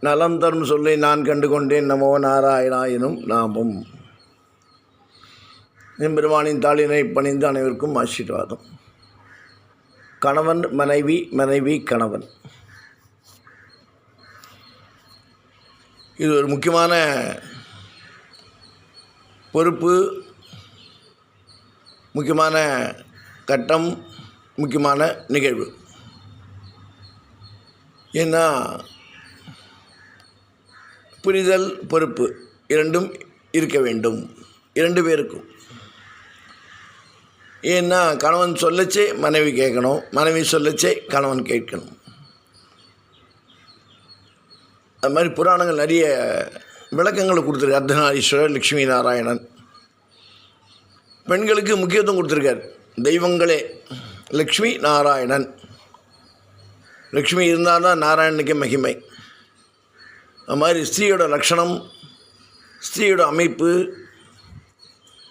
நலம் தரும் சொல்லி நான் கண்டு கொண்டேன் நமோ நாராயணாயினும் நாமும். எம்பெருமானின் தாளினை பணிந்து அனைவருக்கும் ஆசீர்வாதம். கணவன் மனைவி மனைவி கணவன். இது ஒரு முக்கியமான பொறுப்பு முக்கியமான கட்டம் முக்கியமான நிகழ்வு. ஏன்னா புரிதல் பொறுப்பு இரண்டும் இருக்க வேண்டும். இரண்டு பேருக்கும். ஏன்னா கணவன் சொல்லச்சே மனைவி கேட்கணும் மனைவி சொல்லச்சே கணவன் கேட்கணும். அது மாதிரி புராணங்கள் நிறைய விளக்கங்களை கொடுத்துருக்கு அர்த்தநாரீஸ்வரர் லக்ஷ்மி நாராயணன். பெண்களுக்கு முக்கியத்துவம் கொடுத்துருக்கார். தெய்வங்களே லக்ஷ்மி நாராயணன். லக்ஷ்மி இருந்தால் தான் மகிமை. அது மாதிரி ஸ்திரீயோட லக்ஷணம் ஸ்திரீயோட அமைப்பு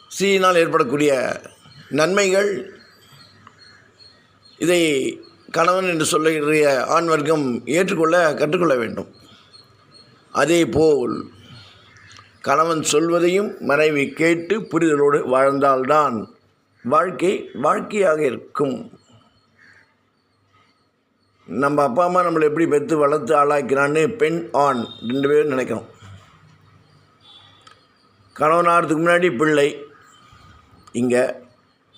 ஸ்திரீயினால் ஏற்படக்கூடிய நன்மைகள் இதை கணவன் என்று சொல்லுகிற ஆண் வர்க்கம் ஏற்றுக்கொள்ள கற்றுக்கொள்ள வேண்டும். அதே போல் கணவன் சொல்வதையும் மனைவி கேட்டு புரிதலோடு வாழ்ந்தால்தான் வாழ்க்கை வாழ்க்கையாக இருக்கும். நம்ம அப்பா அம்மா நம்மளை எப்படி பெற்று வளர்த்து ஆளாக்கிறான்னு பெண் ஆண் ரெண்டு பேரும் நினைக்கணும். கணவன் ஆகிறதுக்கு முன்னாடி பிள்ளை இங்கே.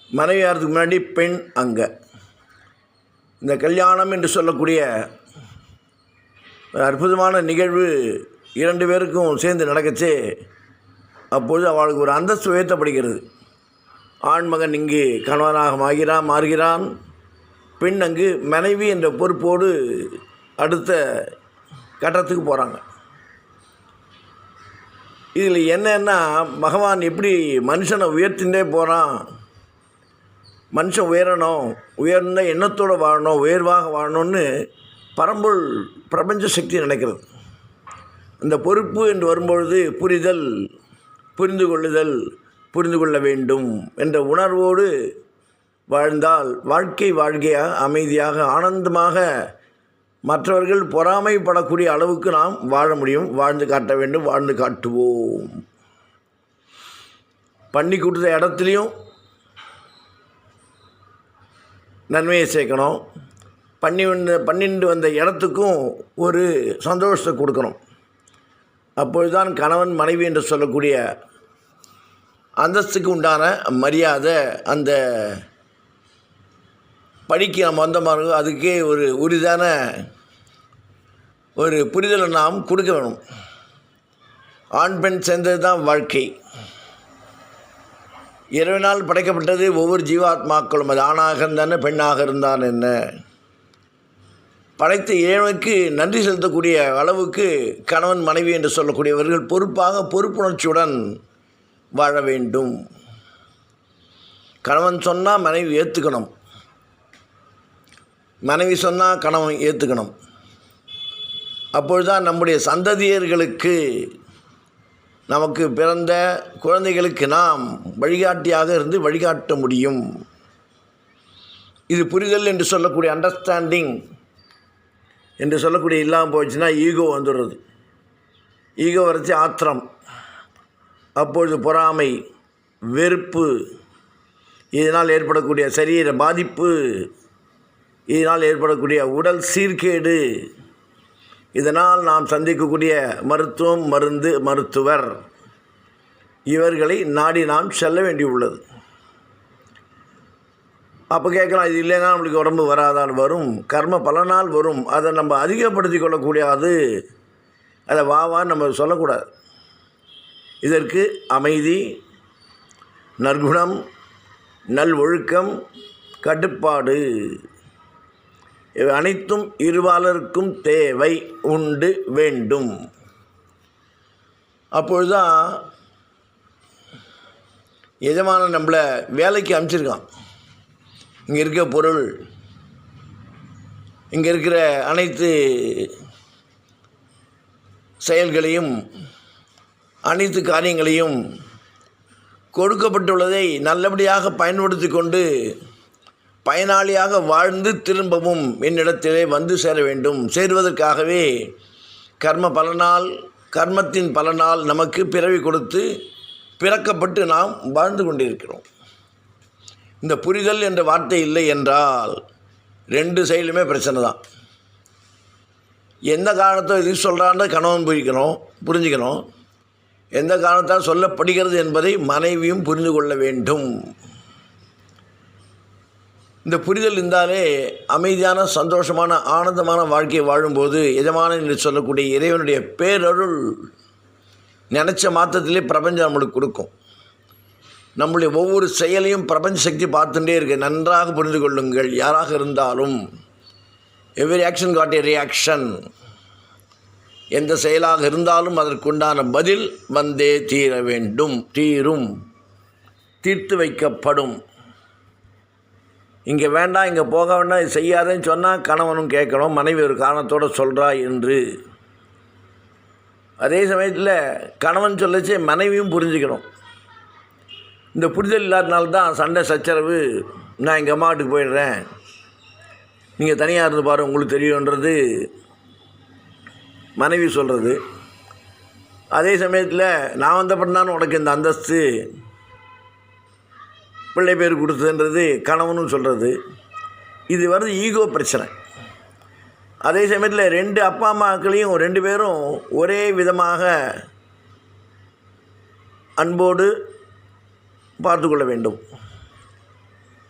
மனைவி ஆகிறதுக்கு முன்னாடி பெண் அங்கே. இந்த கல்யாணம் என்று சொல்லக்கூடிய ஒரு அற்புதமான நிகழ்வு இரண்டு பேருக்கும் சேர்ந்து நடக்கச்சே அப்பொழுது அவளுக்கு ஒரு அந்தஸ்து உயர்த்தப்படுகிறது. ஆண்மகன் இங்கு கணவனாக மாகிறான் மாறுகிறான். பெண் அங்கு மனைவி என்ற பொறுப்போடு அடுத்த கட்டத்துக்கு போகிறாங்க இதில் என்னன்னா பகவான் எப்படி மனுஷனை உயர்த்தின்றே போகிறான் மனுஷன் உயரணும் உயர்ந்த எண்ணத்தோடு வாழணும் உயர்வாக வாழணும்னு பரம்பொருள் பிரபஞ்ச சக்தி நினைக்கிறது. அந்த பொறுப்பு என்று வரும்பொழுது புரிதல் புரிந்து கொள்ளுதல் புரிந்து கொள்ள வேண்டும் என்ற உணர்வோடு வாழ்ந்தால் வாழ்க்கை வாழ்க்கையாக அமைதியாக ஆனந்தமாக மற்றவர்கள் பொறாமைப்படக்கூடிய அளவுக்கு நாம் வாழ முடியும். வாழ்ந்து காட்ட வேண்டும் வாழ்ந்து காட்டுவோம். பண்ணி கொடுத்த இடத்துலையும் நன்மையை சேர்க்கணும். பண்ணி வந்த பண்ணிட்டு வந்த இடத்துக்கும் ஒரு சந்தோஷத்தை கொடுக்கணும். அப்பொழுதுதான் கணவன் மனைவி என்று சொல்லக்கூடிய அந்தஸ்துக்கு உண்டான மரியாதை அந்த படிக்க நம்ம வந்த அதுக்கே ஒரு உரிதான ஒரு புரிதலை நாம் கொடுக்க வேணும். ஆண் பெண் சேர்ந்தது தான் வாழ்க்கை. இரவினால் படைக்கப்பட்டது ஒவ்வொரு ஜீவாத்மாக்களும். அது ஆணாக இருந்தான பெண்ணாக இருந்தான் என்ன? படைத்த இறைவனுக்கு நன்றி செலுத்தக்கூடிய அளவுக்கு கணவன் மனைவி என்று சொல்லக்கூடியவர்கள் பொறுப்பாக பொறுப்புணர்ச்சியுடன் வாழ வேண்டும். கணவன் சொன்னால் மனைவி ஏற்றுக்கணும் மனைவி சொன்னால் கணவன் ஏற்றுக்கணும் அப்பொழுதுதான் நம்முடைய சந்ததியர்களுக்கு நமக்கு பிறந்த குழந்தைகளுக்கு நாம் வழிகாட்டியாக இருந்து வழிகாட்ட முடியும். இது புரிதல் என்று சொல்லக்கூடிய அண்டர்ஸ்டாண்டிங் என்று சொல்லக்கூடிய இல்லாமல் போச்சுன்னா ஈகோ வந்துடுறது. ஈகோ வரைச்சி ஆத்திரம். அப்பொழுது பொறாமை வெறுப்பு இதனால் ஏற்படக்கூடிய சரீர பாதிப்பு இதனால் ஏற்படக்கூடிய உடல் சீர்கேடு. இதனால் நாம் சந்திக்கக்கூடிய மருத்துவம் மருந்து மருத்துவர். இவர்களை நாடி நாம் செல்ல வேண்டியுள்ளது. அப்போ கேட்கலாம் இது இல்லைன்னா நம்மளுக்கு உடம்பு வராதான் வரும். கர்ம பலனால் வரும். அதை நம்ம அதிகப்படுத்தி கொள்ளக்கூடாது அதை வா வான்னு நம்ம சொல்லக்கூடாது. இதற்கு அமைதி நற்குணம் நல் ஒழுக்கம் கட்டுப்பாடு. இவை அனைத்தும் இருபாலருக்கும் தேவை உண்டு வேண்டும். அப்பொழுதுதான் எஜமான நம்மளை வேலைக்கு அனுப்பிச்சிருக்கான். இங்கே இருக்க பொருள் இங்கே இருக்கிற அனைத்து செயல்களையும் அனைத்து காரியங்களையும் கொடுக்கப்பட்டுள்ளதை நல்லபடியாக பயன்படுத்தி கொண்டு பயனாளியாக வாழ்ந்து திரும்பவும் என்னிடத்திலே வந்து சேர வேண்டும். சேருவதற்காகவே கர்ம பலனால் கர்மத்தின் பலனால் நமக்கு பிறவி கொடுத்து பிறக்கப்பட்டு நாம் வாழ்ந்து கொண்டிருக்கிறோம். இந்த புரிதல் என்ற வார்த்தை இல்லை என்றால் ரெண்டு சைடுலுமே பிரச்சனை தான். எந்த காரணத்தை இது சொல்கிறான்னு கணவன் புரிக்கணும் புரிஞ்சுக்கணும். எந்த காரணத்தால் சொல்லப்படுகிறது என்பதை மனைவியும் புரிந்து கொள்ள வேண்டும். இந்த புரிதல் இருந்தாலே அமைதியான சந்தோஷமான ஆனந்தமான வாழ்க்கையை வாழும்போது எஜமானன் என்று சொல்லக்கூடிய இறைவனுடைய பேரருள் நினச்ச மாற்றத்திலே பிரபஞ்சம் நம்மளுக்கு கொடுக்கும். நம்முடைய ஒவ்வொரு செயலையும் பிரபஞ்ச சக்தி பார்த்துட்டே இருக்கு. நன்றாக புரிந்து கொள்ளுங்கள். யாராக இருந்தாலும் every action got a reaction எந்த செயலாக இருந்தாலும் அதற்குண்டான பதில் வந்தே தீர வேண்டும். தீரும். தீர்த்து வைக்கப்படும். இங்கே வேண்டாம் இங்கே போக வேண்டாம் இது செய்யாதேன்னு சொன்னால் கணவனும் கேட்கணும் மனைவி ஒரு காரணத்தோடு சொல்கிறா என்று. அதே சமயத்தில் கணவன் சொல்லச்சு மனைவியும் புரிஞ்சுக்கணும். இந்த புரிதல் இல்லாதனால தான் சண்டை சச்சரவு நான் எங்கள் அம்மா வீட்டுக்கு போயிடுறேன். நீங்கள் தனியாக இருந்து பாரு உங்களுக்கு தெரியுன்றது மனைவி சொல்கிறது அதே சமயத்தில் நான் வந்தப்படினாலும் உனக்கு இந்த அந்தஸ்து. பிள்ளை பேர் கொடுத்ததுன்றது கணவனும் சொல்கிறது இது வருது ஈகோ பிரச்சனை. அதே சமயத்தில் ரெண்டு அப்பா அம்மாக்களையும் ரெண்டு பேரும் ஒரே விதமாக அன்போடு பார்த்து கொள்ள வேண்டும்.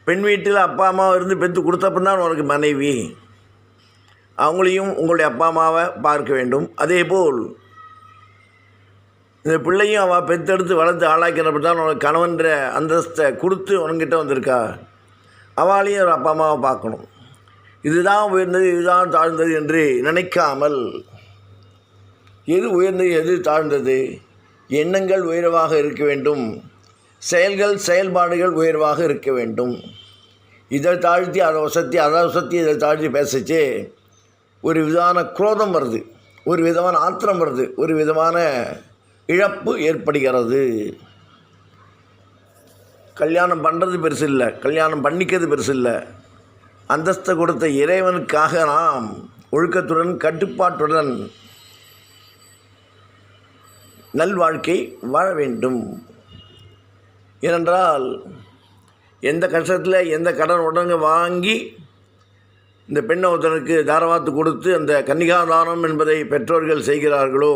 பெண் வீட்டில் அப்பா அம்மா இருந்து பெற்று கொடுத்தப்பந்தான் உனக்கு மனைவி. அவங்களையும் உங்களுடைய அப்பா அம்மாவை பார்க்க வேண்டும். அதே போல் இந்த பிள்ளையும் அவள் பெத்தெடுத்து வளர்த்து ஆளாக்கிறப்ப தான் உனக்கு கணவன்ற அந்தஸ்தை கொடுத்து உனக்கிட்ட வந்திருக்கா? அவளையும் ஒரு அப்பா அம்மாவை பார்க்கணும். இதுதான் உயர்ந்தது இதுதான் தாழ்ந்தது என்று நினைக்காமல். எது உயர்ந்தது எது தாழ்ந்தது? எண்ணங்கள் உயர்வாக இருக்க வேண்டும். செயல்கள் செயல்பாடுகள் உயர்வாக இருக்க வேண்டும். இதை தாழ்த்தி அதை வசத்தி அதை வசத்தி இதை தாழ்த்தி பேசிச்சு. ஒரு விதமான குரோதம் வருது. ஒரு விதமான ஆத்திரம் வருது. ஒரு விதமான இழப்பு ஏற்படுகிறது. கல்யாணம் பண்ணுறது பெருசு இல்லை. கல்யாணம் பண்ணிக்கிறது பெருசு இல்லை. அந்தஸ்தை கொடுத்த இறைவனுக்காக நாம் ஒழுக்கத்துடன் கட்டுப்பாட்டுடன் நல்வாழ்க்கை வாழ வேண்டும். ஏனென்றால் எந்த கஷ்டத்தில் எந்த கடன் உடனே வாங்கி இந்த பெண்ணை ஒருத்தனுக்கு தாரவாத்து கொடுத்து அந்த கன்னிகாதானம் என்பதை பெற்றோர்கள் செய்கிறார்களோ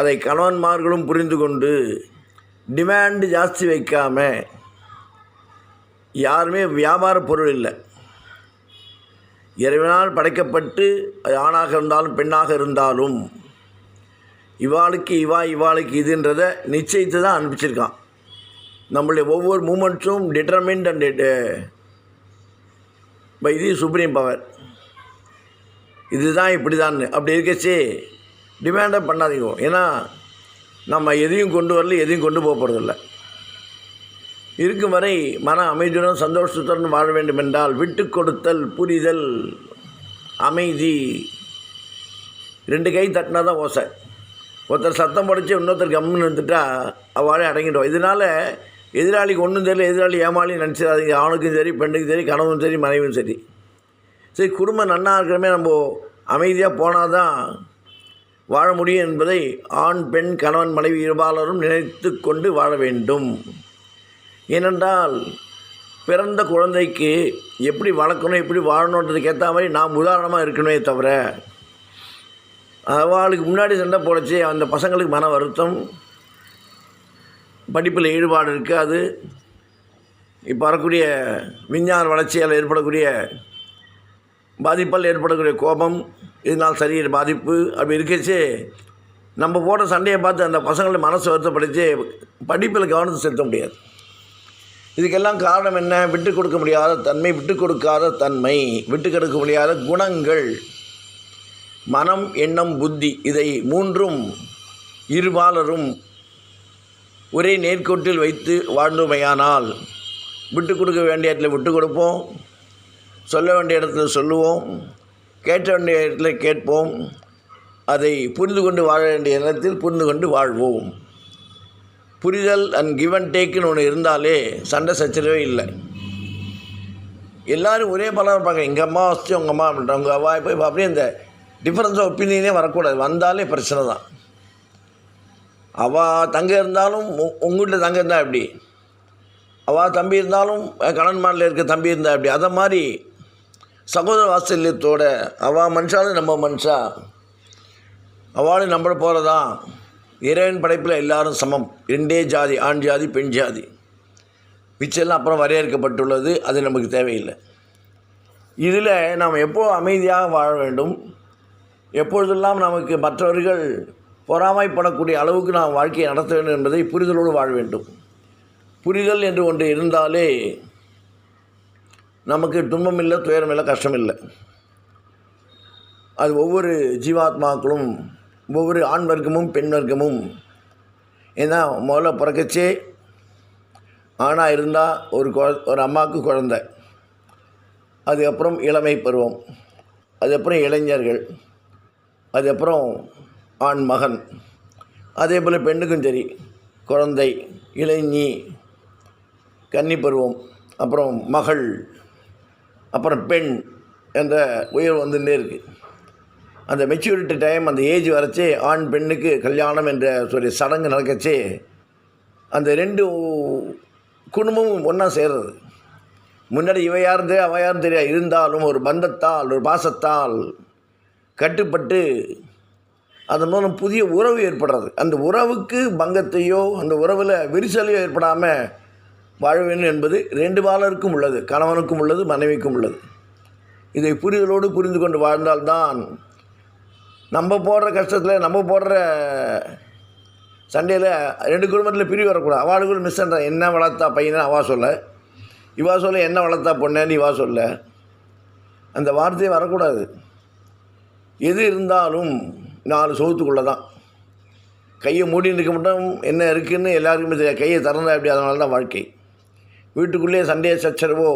அதை கணவன்மார்களும் புரிந்து கொண்டு டிமாண்டு ஜாஸ்தி வைக்காமல் யாருமே வியாபார பொருள் இல்லை. இறைவனால் படைக்கப்பட்டு அது ஆணாக இருந்தாலும் பெண்ணாக இருந்தாலும் இவாளுக்கு இவா இவாளுக்கு இதுன்றதை நிச்சயித்து தான் அனுப்பிச்சிருக்கான். நம்மளுடைய ஒவ்வொரு மூமெண்ட்ஸும் determined and by the supreme power இதுதான் இப்படி தான் அப்படி இருக்கச்சே. டிமாண்டை பண்ணாதீங்க. ஏன்னா நம்ம எதையும் கொண்டு வரல எதையும் கொண்டு போக போகிறதில்ல இருக்கும் வரை மன அமைதியுடன் சந்தோஷத்துடன் வாழ வேண்டும் என்றால் விட்டு கொடுத்தல் புரிதல் அமைதி ரெண்டு கை தட்டினா தான் ஓசை. ஒருத்தர் சத்தம் படித்து இன்னொருத்தர் கம்முன்னு இருந்துட்டா அவளே அடங்கிடும் இதனால் எதிராளிக்கு ஒன்றும் தெரியல எதிராளி ஏமாளியும் நினச்சிடாதீங்க. ஆணுக்கும் சரி பெண்ணுக்கும் சரி கணவனும் சரி மனைவியும் சரி. சரி குடும்பம் நன்னா இருக்கிறமே நம்ம அமைதியாக போனால் தான் வாழ முடியும் என்பதை ஆண் பெண் கணவன் மனைவி இருபாலரும் நினைத்து கொண்டு வாழ வேண்டும். ஏனென்றால் பிறந்த குழந்தைக்கு எப்படி வளர்க்கணும் எப்படி வாழணுன்றதுக்கு ஏற்ற மாதிரி நாம் உதாரணமாக இருக்கணுமே தவிர அவளுக்கு முன்னாடி சண்டை போடச்சு அந்த பசங்களுக்கு மன வருத்தம் படிப்பில் ஈடுபாடு இருக்காது. இப்போ வரக்கூடிய விஞ்ஞான வளர்ச்சியால் ஏற்படக்கூடிய பாதிப்பால் ஏற்படக்கூடிய கோபம் இதனால் சரீர பாதிப்பு அப்படி இருக்கச்சு. நம்ம போட்ட சண்டையை பார்த்து அந்த பசங்களை மனசு வருத்தப்படுத்தி படிப்பில் கவனத்தை செலுத்த முடியாது. இதுக்கெல்லாம் காரணம் என்ன? விட்டு கொடுக்க முடியாத தன்மை விட்டு கொடுக்காத தன்மை விட்டு கொடுக்க முடியாத குணங்கள். மனம் எண்ணம் புத்தி இதை மூன்றும் இருபாலரும் ஒரே நேர்கோட்டில் வைத்து வாழ்ந்தோமையானால் விட்டு கொடுக்க வேண்டிய இடத்துல விட்டு கொடுப்போம். சொல்ல வேண்டிய இடத்துல சொல்லுவோம். கேட்ட வேண்டிய இடத்துல கேட்போம். அதை புரிந்து கொண்டு வாழ வேண்டிய இடத்தில் புரிந்து கொண்டு வாழ்வோம். புரிதல் அண்ட் கிவ் அண்ட் டேக்குன்னு ஒன்று இருந்தாலே சண்டை சச்சரவே இல்லை. எல்லாரும் ஒரே பலம் இருப்பாங்க. எங்கள் அம்மா வச்சு உங்கள் அம்மா அப்படின்ட்டு. உங்கள் அம்மா இப்போ அப்படியே இந்த டிஃப்ரென்ஸ் ஆஃப் ஒப்பீனியனே வரக்கூடாது. வந்தாலே பிரச்சனை தான். அவள் தங்க இருந்தாலும் உங்கள்கிட்ட தங்க இருந்தால் எப்படி? அவள் தம்பி இருந்தாலும் கணவன் மாநில இருக்க தம்பி இருந்தால் எப்படி? அதை மாதிரி சகோதர வாசல்யத்தோட அவள் மனுஷாலும் நம்ம மனுஷா அவளும் நம்ம போகிறதா இறைவன் படைப்பில் எல்லாரும் சமம். ரெண்டே ஜாதி ஆண் ஜாதி பெண் ஜாதி. மிச்செல்லாம் அப்புறம் வரையறுக்கப்பட்டுள்ளது. அது நமக்கு தேவையில்லை. இதில் நாம் எப்போ அமைதியாக வாழ வேண்டும்? எப்பொழுதெல்லாம் நமக்கு மற்றவர்கள் பொறாமைப்படக்கூடிய அளவுக்கு நாம் வாழ்க்கையை நடத்த வேண்டும் என்பதை புரிதலோடு வாழ வேண்டும். புரிதல் என்று ஒன்று இருந்தாலே நமக்கு துன்பம் இல்லை துயரம் இல்லை கஷ்டம் இல்லை அது ஒவ்வொரு ஜீவாத்மாக்களும் ஒவ்வொரு ஆண் வர்க்கமும் பெண் வர்க்கமும். ஏன்னா முதல்ல பிறக்கச்சே ஆணாக இருந்தால் ஒரு குழ ஒரு அம்மாவுக்கு குழந்தை. அதுக்கப்புறம் இளமை பருவம். அதுக்கப்புறம் இளைஞர்கள். அதுக்கப்புறம் ஆண் மகன். அதே போல் பெண்ணுக்கும் சரி. குழந்தை இளைஞி கன்னி பருவம் அப்புறம் மகள். அப்புறம் பெண் என்ற உயர்வு வந்துட்டே இருக்குது அந்த மெச்சூரிட்டி டைம் அந்த ஏஜ் வரைச்சி ஆண் பெண்ணுக்கு கல்யாணம் என்ற சொல்லி சடங்கு நடக்கச்சே அந்த ரெண்டு குடும்பமும் ஒன்றா சேர்றது. முன்னாடி இவ இருந்தே அவ யாரும் இருந்தாலும் ஒரு பந்தத்தால் ஒரு பாசத்தால் கட்டுப்பட்டு அதன் மூலம் புதிய உறவு ஏற்படுறது. அந்த உறவுக்கு பங்கத்தையோ அந்த உறவில் விரிசலையோ ஏற்படாமல் வாழ வேண்டும் என்பது ரெண்டு பாலருக்கும் உள்ளது கணவனுக்கும் உள்ளது மனைவிக்கும் உள்ளது. இதை புரிதலோடு புரிந்து கொண்டு வாழ்ந்தால்தான் நம்ம போடுற கஷ்டத்தில் நம்ம போடுற சண்டையில் ரெண்டு குடும்பத்தில் பிரிவு வரக்கூடாது. அவளுக்குள்ள மிஸ் பண்ணுறான் என்ன வளர்த்தா பையனை அவா சொல்ல. இவா சொல்ல என்ன வளர்த்தா பொண்ணேன்னு இவா சொல்ல. அந்த வார்த்தையே வரக்கூடாது. எது இருந்தாலும் நாலு சோத்துக்குள்ளே தான் கையை மூடின்னு இருக்க மட்டும் என்ன இருக்குன்னு எல்லாருக்குமே தெரியாது. கையை திறந்தா எப்படி? அதனால தான் வாழ்க்கை. வீட்டுக்குள்ளேயே சண்டையை சச்சரவோ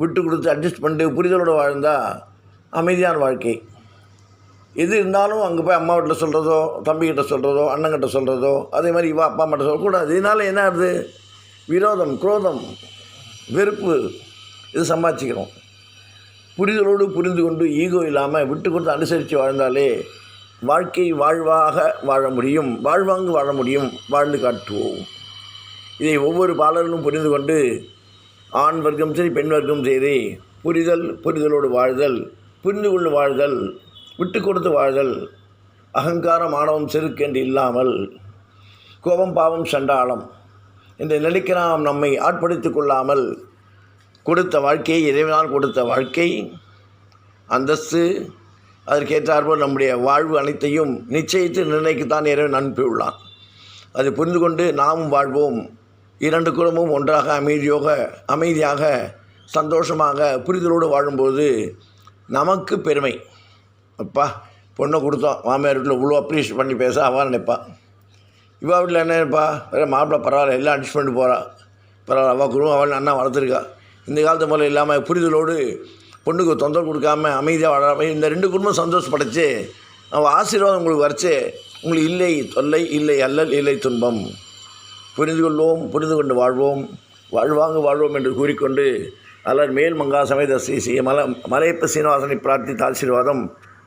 விட்டு கொடுத்து அட்ஜஸ்ட் பண்ணிட்டு புரிதலோடு வாழ்ந்தால் அமைதியான வாழ்க்கை. எது இருந்தாலும் அங்கே போய் அம்மா வீட்டில் சொல்கிறதோ தம்பிக்கிட்ட சொல்கிறதோ அண்ணங்கிட்ட சொல்கிறதோ அதே மாதிரி இவா அப்பா அம்மாட்ட சொல்லக்கூடாது இதனால் என்ன ஆகுது? விரோதம் குரோதம் வெறுப்பு இது சம்பாதிச்சிக்கிறோம். புரிதலோடு புரிந்து கொண்டு ஈகோ இல்லாமல் விட்டு கொடுத்து அனுசரித்து வாழ்ந்தாலே வாழ்க்கை வாழ்வாக வாழ முடியும். வாழ்வாங்கு வாழ முடியும். வாழ்ந்து காட்டுவோம். இதை ஒவ்வொரு பாடலும் புரிந்து கொண்டு ஆண் வர்க்கம் சரி பெண் வர்க்கம் சரி. புரிதல் புரிதலோடு வாழ்தல் புரிந்து கொண்டு வாழ்தல் விட்டு கொடுத்து வாழ்தல் அகங்காரம் ஆணவம் செருக்கென்று இல்லாமல் கோபம் பாவம் சண்டாளம். இந்த நிலைக்கு நாம் நம்மை ஆட்படுத்திக் கொள்ளாமல் கொடுத்த வாழ்க்கையை இறைவனால் கொடுத்த வாழ்க்கை அந்தஸ்து அதற்கேற்றாற்போல் நம்முடைய வாழ்வு அனைத்தையும் நிச்சயித்து நிர்ணயிக்கத்தான் இறைவன் அனுப்பியுள்ளான். அதை புரிந்து கொண்டு நாமும் வாழ்வோம். இரண்டு குடும்பமும் ஒன்றாக அமைதியோக அமைதியாக சந்தோஷமாக புரிதலோடு வாழும்போது நமக்கு பெருமை. அப்பா பொண்ணை கொடுத்தோம். மாமியார் வீட்டில் இவ்வளோ அப்ரிஷியேட் பண்ணி பேச அவள் நினைப்பாள் இவா வீட்டில் என்ன நினைப்பா? வேறு மாப்பிள்ளை பரவாயில்ல எல்லாம் அட்ஜஸ்ட் பண்ணிட்டு போகிறா பரவாயில்ல அவள் குடும்பம் அவள் அண்ணா வளர்த்துருக்கா. இந்த காலத்து முறை இல்லாமல் புரிதலோடு பொண்ணுக்கு தொந்தரவு கொடுக்காம அமைதியாக வாழாமல் இந்த ரெண்டு குடும்பம் சந்தோஷப்படைச்சு அவள் ஆசீர்வாதம் உங்களுக்கு வரைச்சு. உங்களுக்கு இல்லை தொல்லை இல்லை அல்லல் இல்லை துன்பம். புரிந்து கொள்வோம் புரிந்து கொண்டு வாழ்வோம். வாழ்வாங்கு வாழ்வோம் என்று கூறிக்கொண்டு அல்லர் மேல் மங்கா சமேத ஸ்ரீ ஸ்ரீ மல மலையப்ப சீனிவாசனை பிரார்த்தித்த ஆசீர்வாதம்.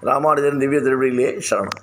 ராமானுஜன் திவ்ய திருவிழியிலே சரணம்.